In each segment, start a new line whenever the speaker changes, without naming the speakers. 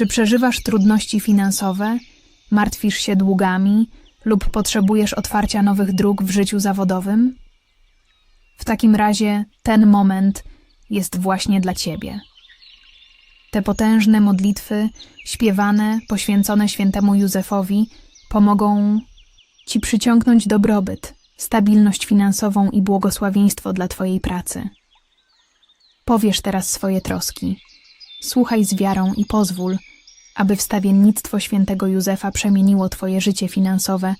Czy przeżywasz trudności finansowe, martwisz się długami lub potrzebujesz otwarcia nowych dróg w życiu zawodowym? W takim razie ten moment jest właśnie dla Ciebie. Te potężne modlitwy, śpiewane, poświęcone świętemu Józefowi, pomogą Ci przyciągnąć dobrobyt, stabilność finansową i błogosławieństwo dla Twojej pracy. Powiesz teraz swoje troski. Słuchaj z wiarą i pozwól, aby wstawiennictwo świętego Józefa przemieniło Twoje życie finansowe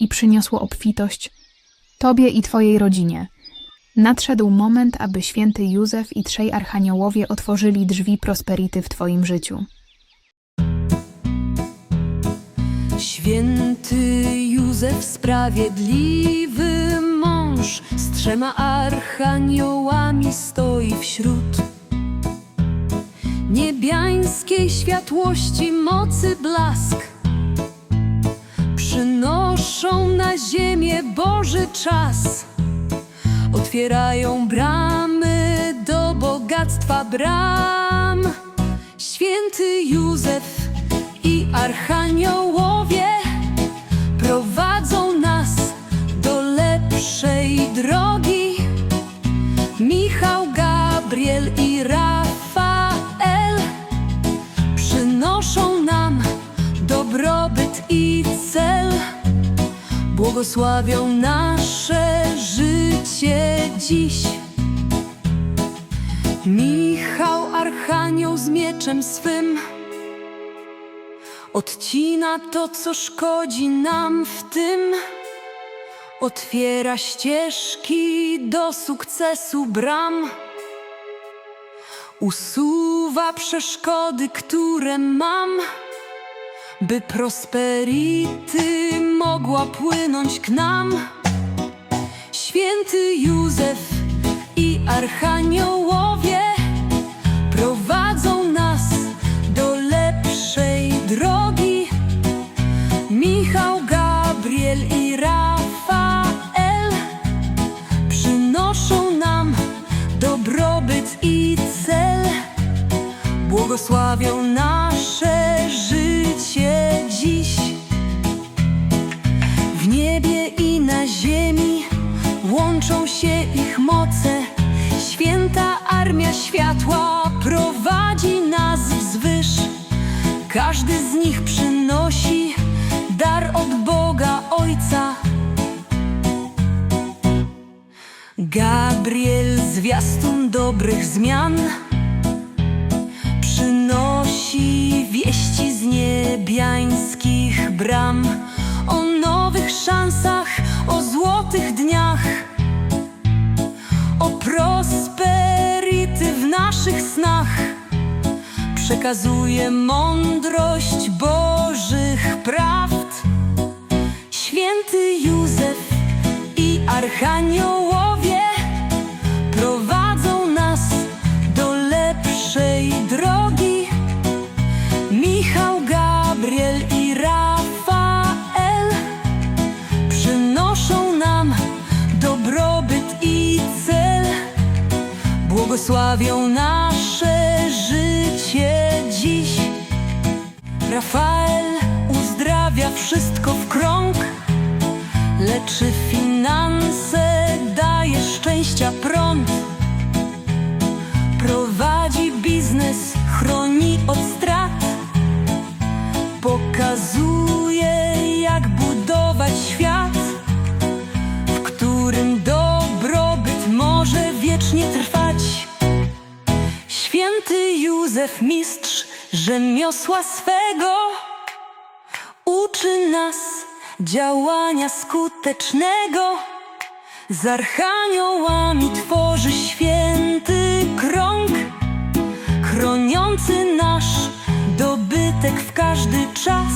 i przyniosło obfitość Tobie i Twojej rodzinie. Nadszedł moment, aby święty Józef i trzej archaniołowie otworzyli drzwi prosperity w Twoim życiu.
Święty Józef, sprawiedliwy mąż, z trzema archaniołami stoi wśród niebiańskiej światłości mocy blask. Przynoszą na ziemię Boży czas, otwierają bramy do bogactwa bram. Święty Józef i archaniołowie prowadzą nas do lepszej drogi. Michał, Gabriel i Błogosławią nasze życie dziś. Michał, archanioł z mieczem swym Odcina to, co szkodzi nam w tym. Otwiera ścieżki do sukcesu bram. Usuwa przeszkody, które mam By prosperity mogła płynąć k nam Święty Józef i archaniołowie prowadzą nas do lepszej drogi. Michał, Gabriel i Rafael przynoszą nam dobrobyt i cel. Błogosławią nasze życie na ziemi łączą się ich moce. Święta armia światła prowadzi nas wzwyż. Każdy z nich przynosi dar od Boga Ojca. Gabriel zwiastun dobrych zmian przynosi wieści z niebiańskich bram nowych szansach, o złotych dniach, o prosperity w naszych snach. Przekazuje mądrość Bożych prawd. Święty Józef i archaniołowie prowadzą nas do lepszej drogi. Błogosławią nasze życie dziś. Rafael uzdrawia wszystko w krąg, leczy finanse, daje szczęścia prąd. Prowadzi biznes, chroni od strat. Pokazuje, jak budować świat, Józef, mistrz rzemiosła swego, uczy nas działania skutecznego. Z archaniołami tworzy święty krąg, chroniący nasz dobytek w każdy czas,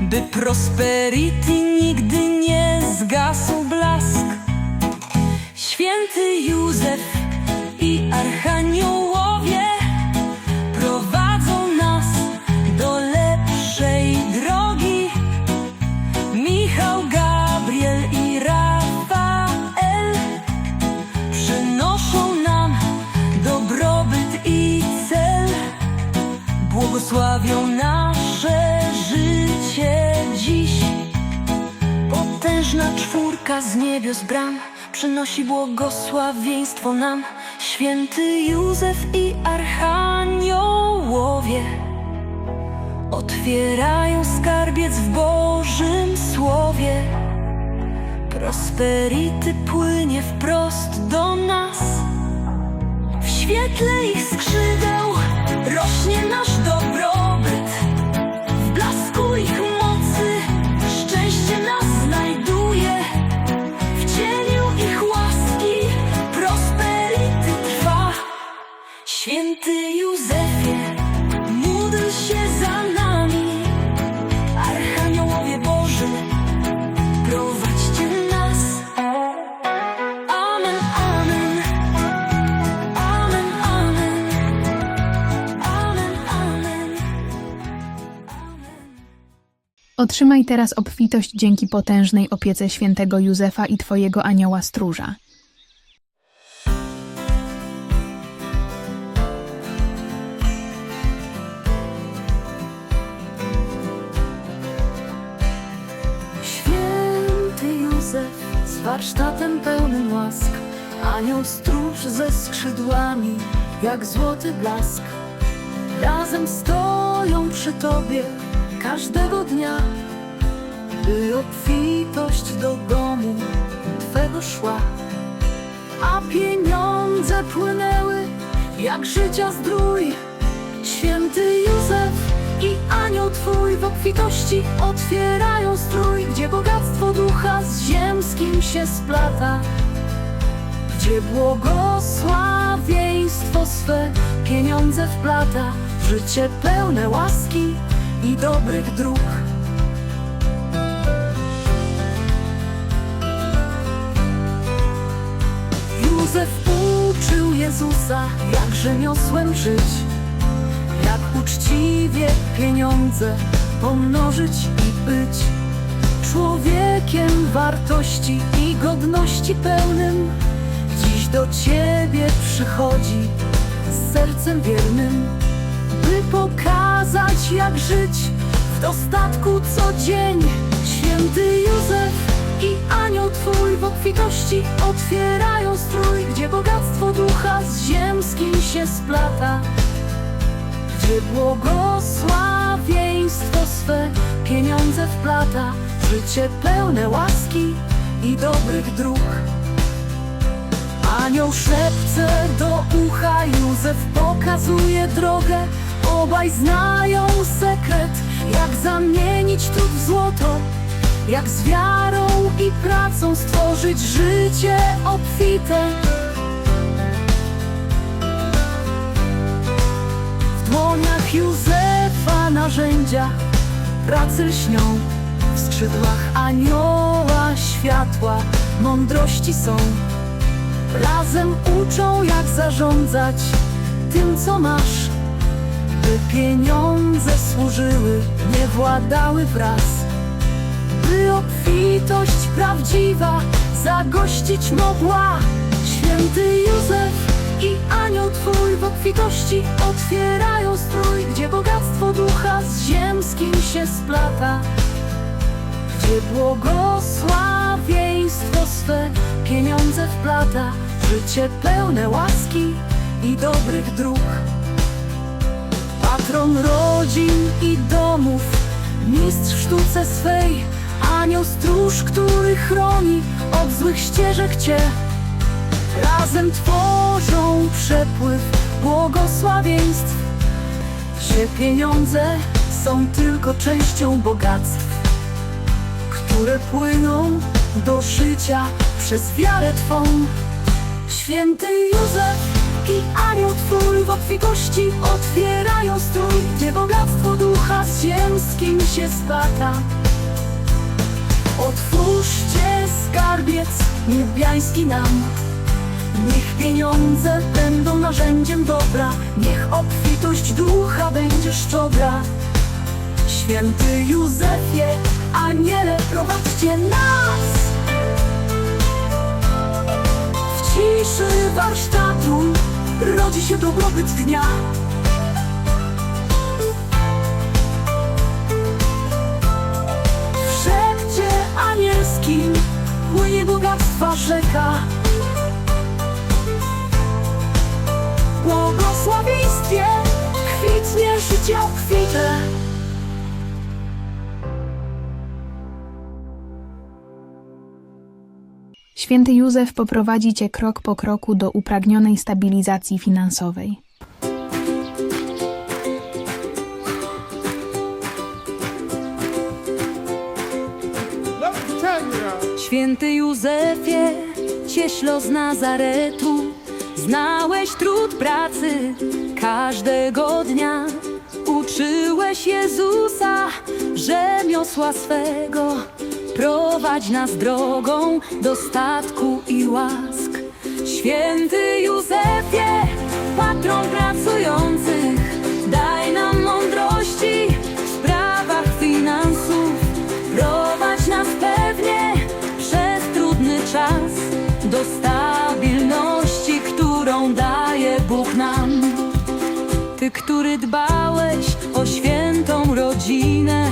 by prosperity nigdy nie zgasł blask. Święty Józef i archaniołowie błogosławią nasze życie dziś. Potężna czwórka z niebios bram przynosi błogosławieństwo nam. Święty Józef i Archaniołowie otwierają skarbiec w Bożym Słowie. Prosperity płynie wprost do nas. W świetle ich skrzydeł rośnie nasz dobrobyt.
Otrzymaj teraz obfitość dzięki potężnej opiece świętego Józefa i Twojego anioła stróża.
Święty Józef z warsztatem pełnym łask, anioł stróż ze skrzydłami, jak złoty blask. Razem stoją przy Tobie każdego dnia, by obfitość do domu Twego szła. A pieniądze płynęły jak życia zdrój. Święty Józef i anioł Twój w obfitości otwierają strój, gdzie bogactwo ducha z ziemskim się splata. Gdzie błogosławieństwo swe pieniądze wplata, życie pełne łaski i dobrych dróg. Józef uczył Jezusa, jak rzemiosłem żyć, jak uczciwie pieniądze pomnożyć i być człowiekiem wartości i godności pełnym. Dziś do Ciebie przychodzi z sercem wiernym, by pokazać, jak żyć w dostatku co dzień. Święty Józef i anioł Twój w obfitości otwierają strój, gdzie bogactwo ducha z ziemskim się splata. Gdzie błogosławieństwo swe pieniądze wplata, życie pełne łaski i dobrych dróg. Anioł szepce do ucha, Józef pokazuje drogę. Obaj znają sekret, jak zamienić trud w złoto, jak z wiarą i pracą stworzyć życie obfite. W dłoniach Józefa narzędzia pracy lśnią, w skrzydłach anioła światła mądrości są. Razem uczą jak zarządzać tym co masz By pieniądze służyły, nie władały wraz By obfitość prawdziwa zagościć mogła Święty Józef i anioł Twój w obfitości Otwierają strój, gdzie bogactwo ducha z ziemskim się splata gdzie błogosławieństwo swe pieniądze wplata, życie pełne łaski i dobrych dróg. Patron rodzin i domów, mistrz w sztuce swej, anioł stróż, który chroni od złych ścieżek cię. Razem tworzą przepływ błogosławieństw, że pieniądze są tylko częścią bogactw które płyną do życia przez wiarę Twą. Święty Józef i anioł Twój w obfitości otwierają strój, gdzie bogactwo ducha z ziemskim się splata. Otwórzcie skarbiec niebiański nam, niech pieniądze będą narzędziem dobra, niech obfitość ducha będzie szczodra. Święty Józefie, aniele, prowadźcie nas W ciszy warsztatu rodzi się dobrobyt dnia. W szepcie anielskim płynie bogactwa rzeka. Błogosławieństwie kwitnie życie obfite.
Święty Józef poprowadzi cię krok po kroku do upragnionej stabilizacji finansowej.
Święty Józefie, cieślo z Nazaretu, znałeś trud pracy każdego dnia. Uczyłeś Jezusa rzemiosła swego, prowadź nas drogą dostatku i łask. Święty Józefie, patron pracujących, daj nam mądrości w sprawach finansów. Prowadź nas pewnie przez trudny czas do stabilności, którą daje Bóg nam. Ty, który dbałeś o świętą rodzinę,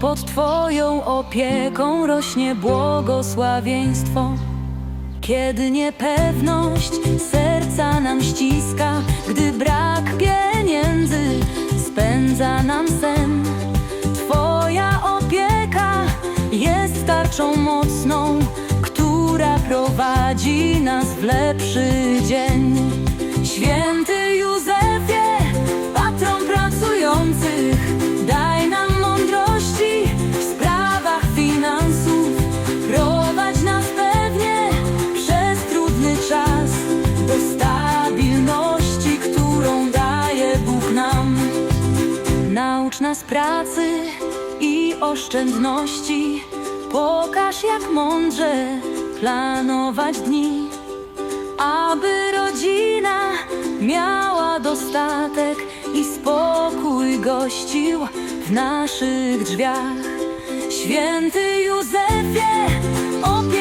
pod Twoją opieką rośnie błogosławieństwo. Kiedy niepewność serca nam ściska, gdy brak pieniędzy spędza nam sen. Twoja opieka jest tarczą mocną, która prowadzi nas w lepszy dzień. Święty Józefie, patron pracujących, daj oszczędności. Pokaż, jak mądrze planować dni, aby rodzina miała dostatek i spokój gościł w naszych drzwiach. Święty Józefie, opiekunie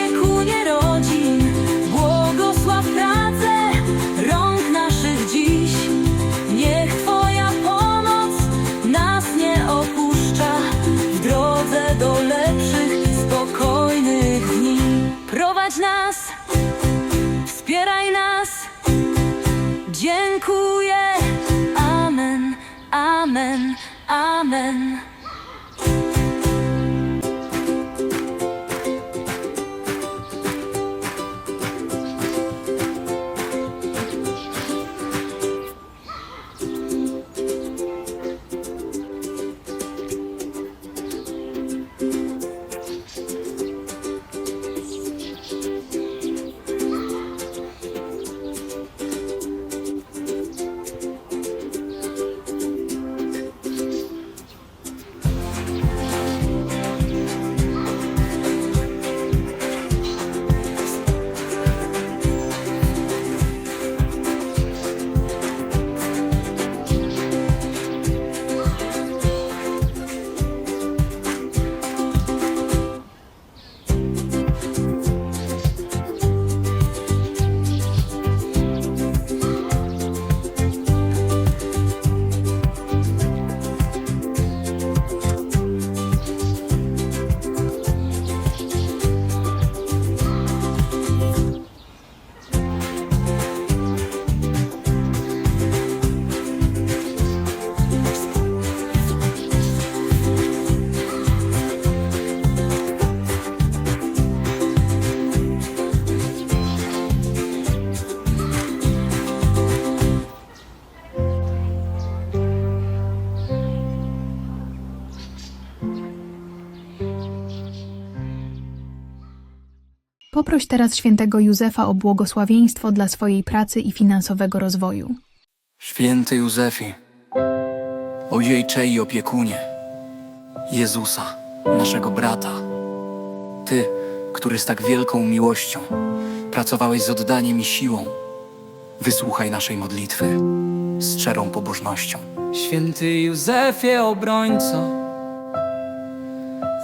Poproś teraz świętego Józefa o błogosławieństwo dla swojej pracy i finansowego rozwoju.
Święty Józefie, Ojejcze i opiekunie, Jezusa, naszego brata. Ty, który z tak wielką miłością pracowałeś z oddaniem i siłą, wysłuchaj naszej modlitwy z szczerą pobożnością.
Święty Józefie obrońco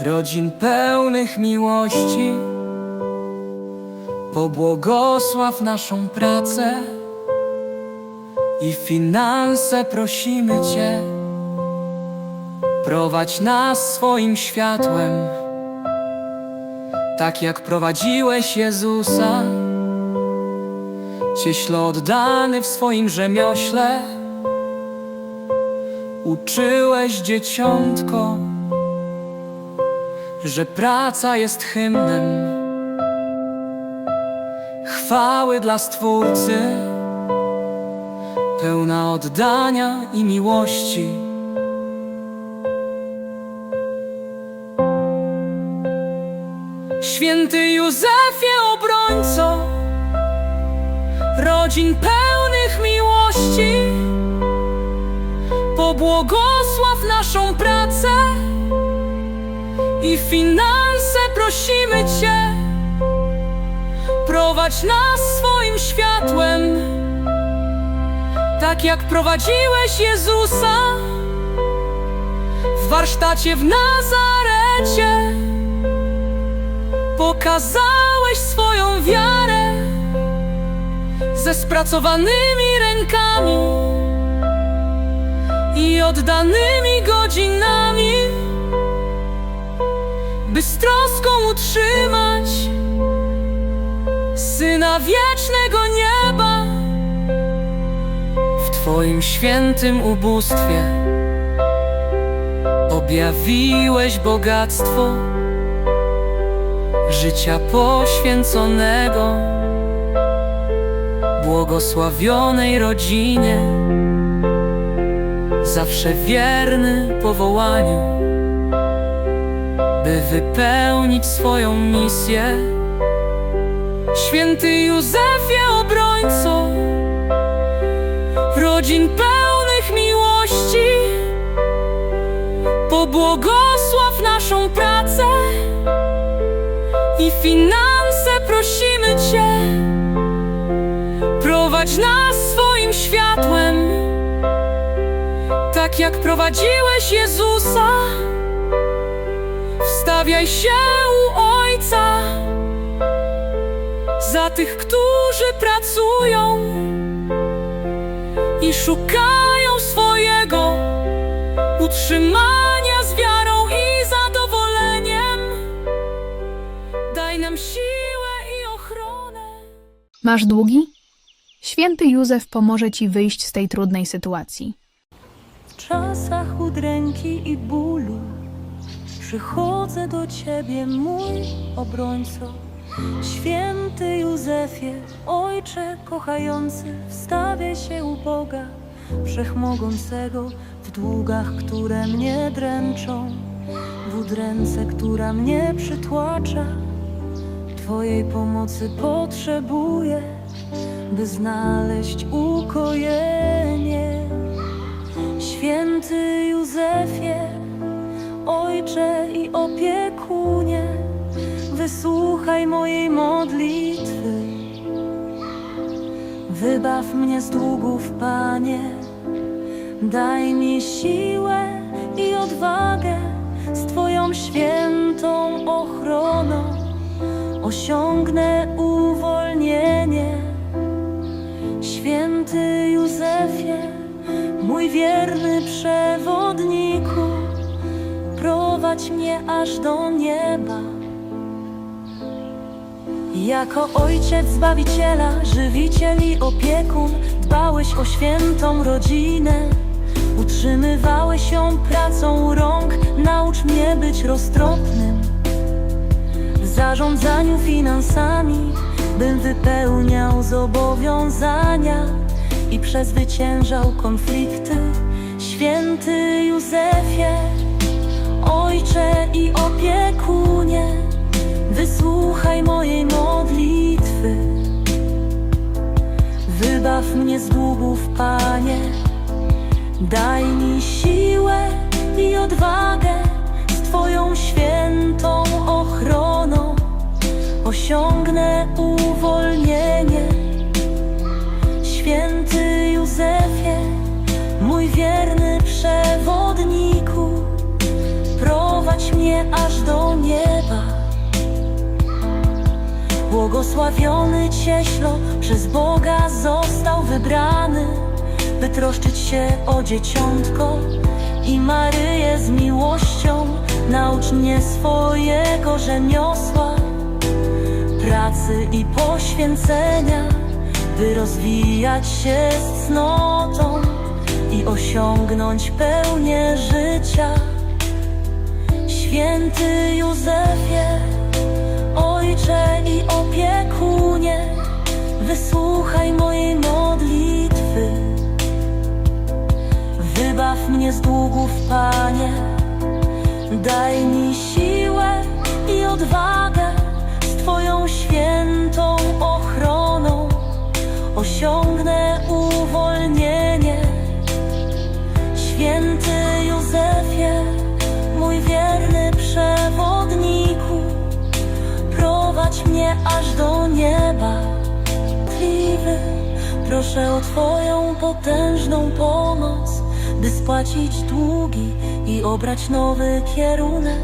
rodzin pełnych miłości, pobłogosław naszą pracę i finanse prosimy Cię. Prowadź nas swoim światłem, tak jak prowadziłeś Jezusa, cieślo oddany w swoim rzemiośle. Uczyłeś dzieciątko, że praca jest hymnem chwały dla Stwórcy, pełna oddania i miłości. Święty Józefie obrońco rodzin pełnych miłości. Pobłogosław naszą pracę i finanse prosimy Cię. Prowadź nas swoim światłem, tak jak prowadziłeś Jezusa w warsztacie w Nazarecie. Pokazałeś swoją wiarę ze spracowanymi rękami i oddanymi godzinami, by z troską utrzymać Wiecznego nieba w Twoim świętym ubóstwie. Objawiłeś bogactwo życia poświęconego, błogosławionej rodzinie zawsze wierny powołaniu, by wypełnić swoją misję. Święty Józefie obrońco rodzin pełnych miłości, pobłogosław naszą pracę i finanse prosimy Cię. Prowadź nas swoim światłem tak jak prowadziłeś Jezusa. Wstawiaj się u Ojca za tych, którzy pracują i szukają swojego utrzymania z wiarą i zadowoleniem. Daj nam siłę i ochronę.
Masz długi? Święty Józef pomoże ci wyjść z tej trudnej sytuacji.
W czasach udręki i bólu przychodzę do Ciebie, mój obrońco. Święty Józefie, Ojcze kochający, wstawię się u Boga Wszechmogącego w długach, które mnie dręczą, w udręce, która mnie przytłacza. Twojej pomocy potrzebuję, by znaleźć ukojenie. Święty Józefie, Ojcze i opiekunie, wysłuchaj mojej modlitwy. Wybaw mnie z długów, Panie, daj mi siłę i odwagę z Twoją świętą ochroną. Osiągnę uwolnienie. Święty Józefie, mój wierny przewodniku, prowadź mnie aż do nieba. Jako ojciec zbawiciela, żywiciel i opiekun, dbałeś o świętą rodzinę. Utrzymywałeś ją pracą rąk, naucz mnie być roztropnym. W zarządzaniu finansami, bym wypełniał zobowiązania i przezwyciężał konflikty. Święty Józefie, Ojcze i opiekunie, wysłuchaj mojej modlitwy. Wybaw mnie z długów, Panie,
Daj mi siłę i odwagę z Twoją świętą ochroną. Osiągnę uwolnienie. Święty Józefie, mój wierny przewodniku, prowadź mnie aż do nieba. Błogosławiony cieślo, przez Boga został wybrany, by troszczyć się o dzieciątko i Maryję z miłością. Naucz mnie swojego rzemiosła, pracy i poświęcenia, by rozwijać się z cnotą i osiągnąć pełnię życia. Święty Józefie, Ojcze i opiekunie, wysłuchaj mojej modlitwy. Wybaw mnie z długów, Panie, daj mi siłę i odwagę z Twoją świętą ochroną. Osiągnę proszę o Twoją potężną pomoc, by spłacić długi i obrać nowy kierunek.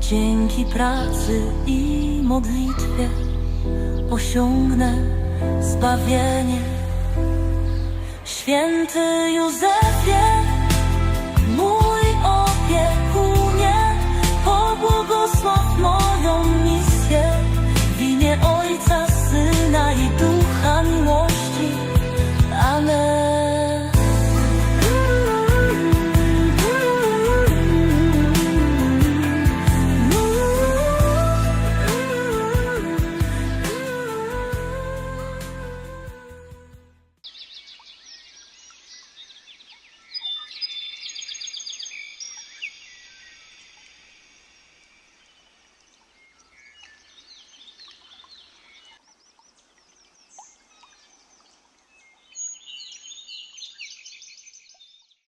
Dzięki pracy i modlitwie osiągnę zbawienie. Święty Józefie,